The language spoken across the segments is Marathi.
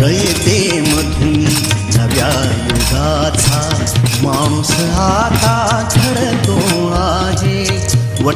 रयते मधून नव्या युगाचा माणूस आता घडतो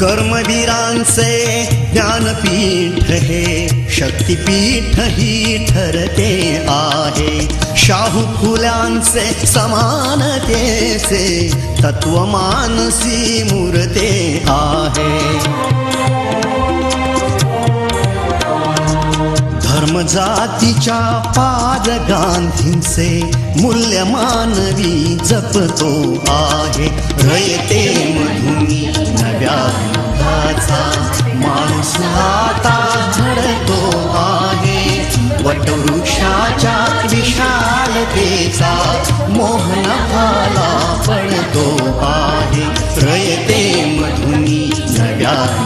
कर्मवीरांचे ज्ञानपीठ हे शक्तिपीठ ही ठरते आहे। शाहू फुल्यांचे समानतेचे तत्वमानसी मूर्ते आहे। धर्म जातीच्या पाद गांधींचे मूल्य मानवी जपतो आहे। रयते मधुनी आता झडतो आहे. वटवृक्षाच्या विशालतेचा मोहन भाला पडतो आहे. प्रयते मधुनी नव्या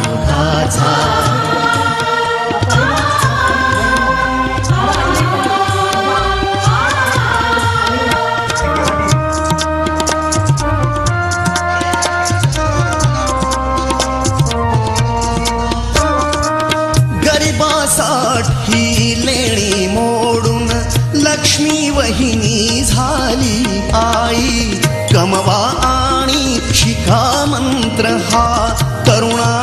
आणि शिखा मंत्र हा करुणा